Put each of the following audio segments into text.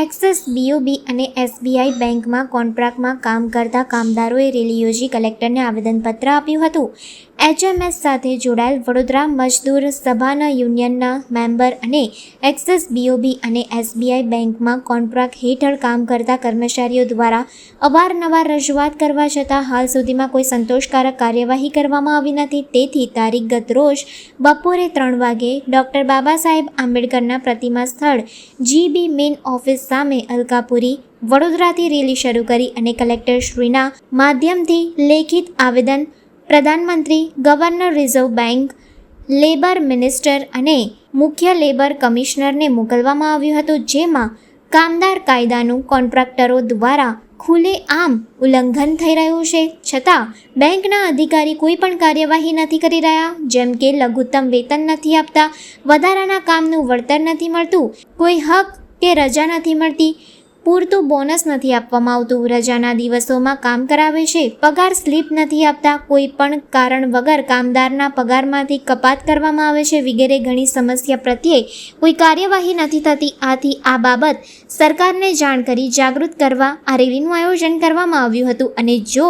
Axis BOB અને SBI બેંકમાં કોન્ટ્રાક્ટમાં કામ કરતા કામદારોએ રેલી યોજી કલેક્ટરને આવેદનપત્ર આપ્યું હતું. એચએમએસ સાથે જોડાયેલ વડોદરા મજદૂર સભાના યુનિયનના મેમ્બર અને એક્સિસ બીઓબી અને એસબીઆઈ બેંકમાં કોન્ટ્રાક્ટ હેઠળ કામ કરતા કર્મચારીઓ દ્વારા અવારનવાર રજૂઆત કરવા છતાં હાલ સુધીમાં કોઈ સંતોષકારક કાર્યવાહી કરવામાં આવી નથી. તેથી તારીખ ગત રોજ બપોરે ત્રણ વાગે ડૉક્ટર બાબા સાહેબ આંબેડકરના પ્રતિમા સ્થળ જીબી મેઇન ઓફિસ સામે અલકાપુરી વડોદરાથી રેલી શરૂ કરી અને કલેક્ટર શ્રીના માધ્યમથી લેખિત આવેદન પ્રધાનમંત્રી governor reserve bank, labour minister અને મુખ્ય લેબર કમિશનરને મોકલવામાં આવ્યું હતું, જેમાં કામદાર કાયદાનું કોન્ટ્રાક્ટરો દ્વારા ખુલ્લે આમ ઉલ્લંઘન થઈ રહ્યું છે. છતાં, બેંકના અધિકારી કોઈ પણ કાર્યવાહી નથી કરી રહ્યા, જેમ કે લઘુત્તમ વેતન નથી આપતા, વધારાના કામનું વળતર નથી મળતું, કોઈ હક કે રજા નથી મળતી પૂરતું બોનસ નથી આપવામાં આવતું. રજાના દિવસોમાં કામ કરાવે છે. પગાર સ્લીપ નથી આપતા. કોઈ પણ કારણ વગર કામદારના પગારમાંથી કપાત કરવામાં આવે છે વગેરે ઘણી સમસ્યા પ્રત્યે કોઈ કાર્યવાહી નથી થતી. આથી આ બાબત સરકારને જાણ કરી જાગૃત કરવા આ રેલીનું આયોજન કરવામાં આવ્યું હતું. અને જો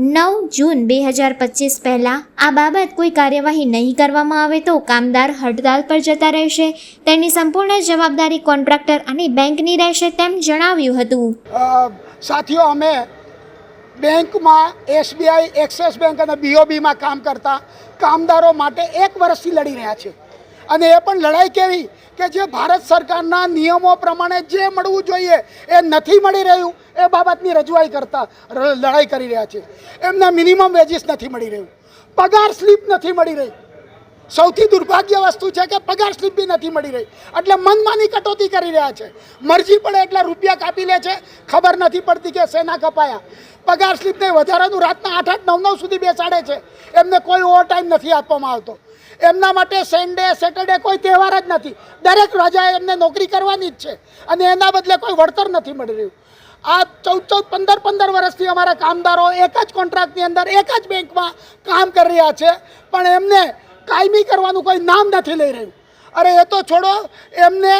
નવ જૂન બે હજાર પચીસ પહેલાં આ બાબત કોઈ કાર્યવાહી નહીં કરવામાં આવે તો કામદાર હડતાલ પર જતા રહેશે. તેની સંપૂર્ણ જવાબદારી કોન્ટ્રાક્ટર અને બેંકની રહેશે તેમ જણાવ્યું હતું. સાથીઓ, અમે બેંકમાં એસબીઆઈ, એક્સિસ બેંક અને બીઓબીમાં કામ કરતા કામદારો માટે એક વર્ષથી લડી રહ્યા છે અને એ પણ લડાઈ કેવી કે જે ભારત સરકારના નિયમો પ્રમાણે જે મળવું જોઈએ એ નથી મળી રહ્યું, એ બાબતની રજૂઆઈ કરતા લડાઈ કરી રહ્યા છે. એમને મિનિમમ વેજીસ નથી મળી રહ્યું. પગાર સ્લીપ નથી મળી રહી. સૌથી દુર્ભાગ્ય વસ્તુ છે કે પગાર સ્લીપ બી નથી મળી રહી. એટલે મનમાની કટોતી કરી રહ્યા છે. મરજી પડે એટલે રૂપિયા કાપી લે છે. ખબર નથી પડતી કે શેના કપાયા. પગાર સ્લીપને વધારાનું રાતના આઠ આઠ નવ નવ સુધી બેસાડે છે. એમને કોઈ ઓવર ટાઈમ નથી આપવામાં આવતો. એમના માટે સન્ડે સેટરડે કોઈ તહેવાર જ નથી. દરેક રજાએ એમને નોકરી કરવાની જ છે અને એના બદલે કોઈ વળતર નથી મળી રહ્યું. આ ચૌદ ચૌદ, પંદર પંદર વર્ષથી અમારા કામદારો એક જ કોન્ટ્રાક્ટની અંદર, એક જ બેંકમાં કામ કરી રહ્યા છે, પણ એમને કાયમી કરવાનું કોઈ નામ નથી લઈ રહ્યું. અરે એ તો છોડો, એમને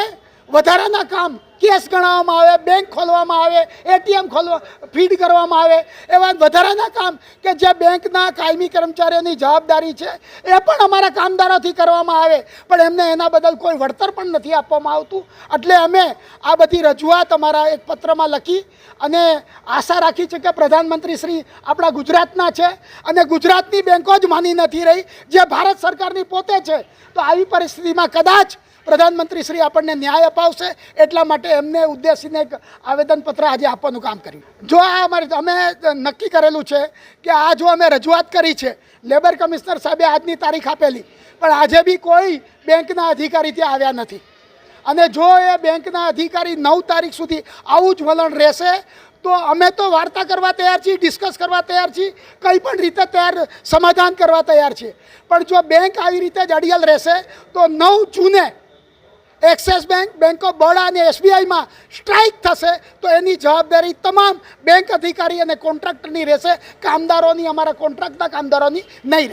વધારાના કામ કેસ ગણાવવામાં આવે બેંક ખોલવામાં આવે, એટીએમ ખોલવા ફીડ કરવામાં આવે, એવા વધારાના કામ કે જે બેંકના કાયમી કર્મચારીઓની જવાબદારી છે, એ પણ અમારા કામદારોથી કરવામાં આવે. પણ એમને એના બદલ કોઈ વળતર પણ નથી આપવામાં આવતું. એટલે અમે આ બધી રજૂઆત અમારા એક પત્રમાં લખી અને આશા રાખી છે કે પ્રધાનમંત્રી શ્રી આપણા ગુજરાતના છે અને ગુજરાતની બેંકો જ માની નથી રહી. જે ભારત સરકારની પોતે છે, તો આવી પરિસ્થિતિમાં કદાચ પ્રધાનમંત્રી શ્રી આપણને ન્યાય અપાવશે એટલા માટે એમને ઉદ્દેશીને એક આવેદનપત્ર આજે આપવાનું કામ કર્યું. જો આ અમારે અમે નક્કી કરેલું છે કે આ જો અમે રજૂઆત કરી છે, લેબર કમિશનર સાહેબે આજની તારીખ આપેલી, પણ આજે બી કોઈ બેંકના અધિકારી ત્યાં આવ્યા નથી. અને જો એ બેંકના અધિકારી નવ તારીખ સુધી આવું જ વલણ રહેશે, તો અમે તો વાર્તા કરવા તૈયાર છીએ, ડિસ્કસ કરવા તૈયાર છીએ, કંઈ પણ રીતે તૈયાર, સમાધાન કરવા તૈયાર છીએ. પણ જો બેંક આવી રીતે જ અડિયલ રહેશે, તો નવ જૂને Axis bank bank of Baroda અને એસબીઆઈમાં સ્ટ્રાઇક થશે તો એની જવાબદારી તમામ બેંક અધિકારી અને કોન્ટ્રાક્ટરની રહેશે. કામદારોની, અમારા કોન્ટ્રાક્ટના કામદારોની નહીં